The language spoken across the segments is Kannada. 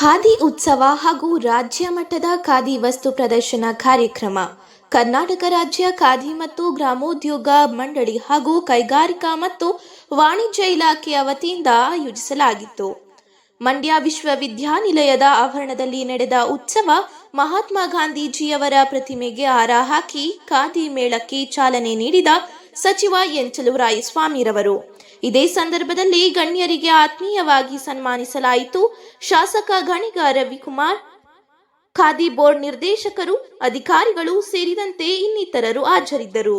ಖಾದಿ ಉತ್ಸವ ಹಾಗೂ ರಾಜ್ಯ ಮಟ್ಟದ ಖಾದಿ ವಸ್ತು ಪ್ರದರ್ಶನ ಕಾರ್ಯಕ್ರಮ. ಕರ್ನಾಟಕ ರಾಜ್ಯ ಖಾದಿ ಮತ್ತು ಗ್ರಾಮೋದ್ಯೋಗ ಮಂಡಳಿ ಹಾಗೂ ಕೈಗಾರಿಕಾ ಮತ್ತು ವಾಣಿಜ್ಯ ಇಲಾಖೆಯ ವತಿಯಿಂದ ಆಯೋಜಿಸಲಾಗಿತ್ತು. ಮಂಡ್ಯ ವಿಶ್ವವಿದ್ಯಾನಿಲಯದ ಆವರಣದಲ್ಲಿ ನಡೆದ ಉತ್ಸವ ಮಹಾತ್ಮ ಗಾಂಧೀಜಿಯವರ ಪ್ರತಿಮೆಗೆ ಹಾರ ಹಾಕಿ ಖಾದಿ ಮೇಳಕ್ಕೆ ಚಾಲನೆ ನೀಡಿದ ಸಚಿವ ಎನ್ ಚಲುವರಾಯಸ್ವಾಮಿರವರು. ಇದೇ ಸಂದರ್ಭದಲ್ಲಿ ಗಣ್ಯರಿಗೆ ಆತ್ಮೀಯವಾಗಿ ಸನ್ಮಾನಿಸಲಾಯಿತು. ಶಾಸಕ ಗಣಿಗ ರವಿಕುಮಾರ್, ಖಾದಿ ಬೋರ್ಡ್ ನಿರ್ದೇಶಕರು, ಅಧಿಕಾರಿಗಳು ಸೇರಿದಂತೆ ಇನ್ನಿತರರು ಹಾಜರಿದ್ದರು.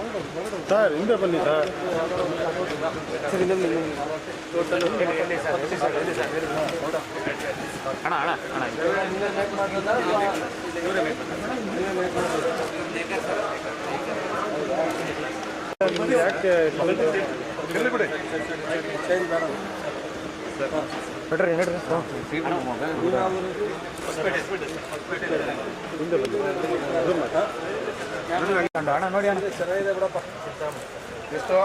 ಸರ್ ಹಿಂದೆ ಬನ್ನಿ ಸರ್. ಅಣ್ಣ ಅಣ್ಣ ಅಣ್ಣ. ಯಾಕೆ ಬಿಡಿ. ಬಿಡಿ. ನಡ್ರಿ ನಡ್ರಿ. ಅಣ್ಣ ನೋಡಿ ಅಣ್ಣ ನೋಡಿ ಅಣ್ಣ. ಎಷ್ಟು?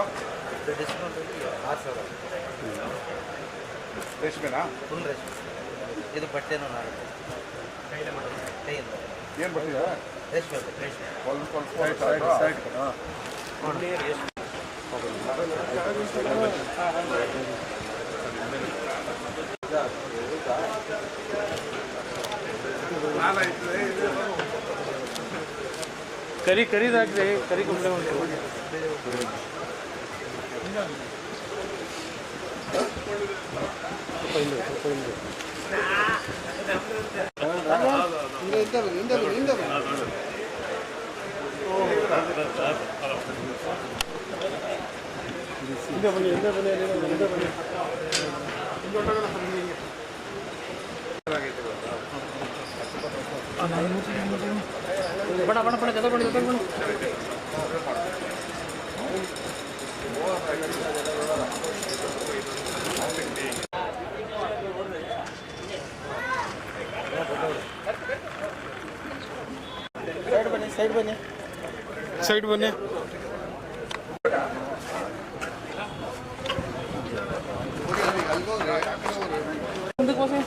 ರೇಷ್ಮೆನಾ? ಫುಲ್ ರೇಷ್ಮೆ. ಇದು ಬಟ್ಟೆನೂ ನಾಲ್ಕು ಕೈಯಿಂದ ಏನು ಬಟ್ಟೆ ರೇಷ್ಮೆ ರೇಷ್ಮೆ. ಸ್ವಲ್ಪ ಸ್ವಲ್ಪ ಸೈಡ್ ಕರಿ ಕರಿದಾಕ್ರಿ ಕರಿ ಕುಂಬಳೆ ಉಂಟು ಸ್ವಲ್ಪ ಹಿಂದೆ ಸ್ವಲ್ಪ ಹಿಂದೆ ಹಿಂದೆ ಬನ್ನಿ ಹಿಂದೆ ಬನ್ನಿ ಹಿಂದೆ ಹಿಂದೆ ಬನ್ನಿ ಬಣ ಬಣ ಬಣ ಜೊತೆ ಬನ್ನಿ ಜೊತೆ ಬನ್ನಿ. ಸೈಡ್ ಬನ್ನಿ ಸೈಡ್ ಬನ್ನಿ ಸೈಡ್ ಬನ್ನಿ ಮುಂದಕ್ಕೆ ಬನ್ನಿ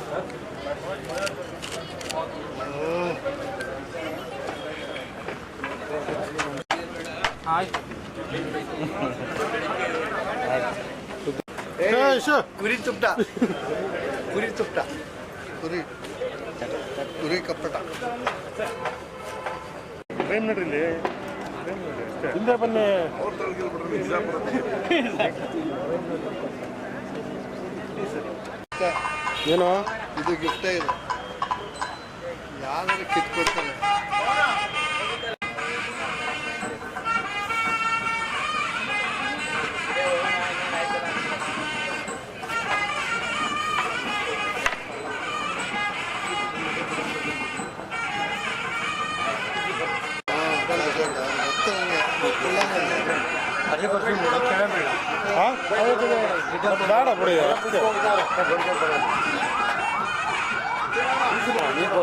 ಆಯ್ತು ಕುರಿ ತುಪ್ಪ ಕುರಿ ತುಪ್ಪ ಕುರಿ. ಕುರಿ ಕಪ್ಪಟ. ಫ್ರೇಮ್ ನಡ್ರಿ ಹಿಂದೆ ಬನ್ನಿ. ಏನು? ಇದು ಗಿಫ್ಟೇ ಇದೆ. ಯಾರು ಕಿತ್ಕೊಡ್ತಾರೆ. ಬೇಡ ಬಿಡಿ ಅಷ್ಟೇ ಹಾಗಿದ್ರೆ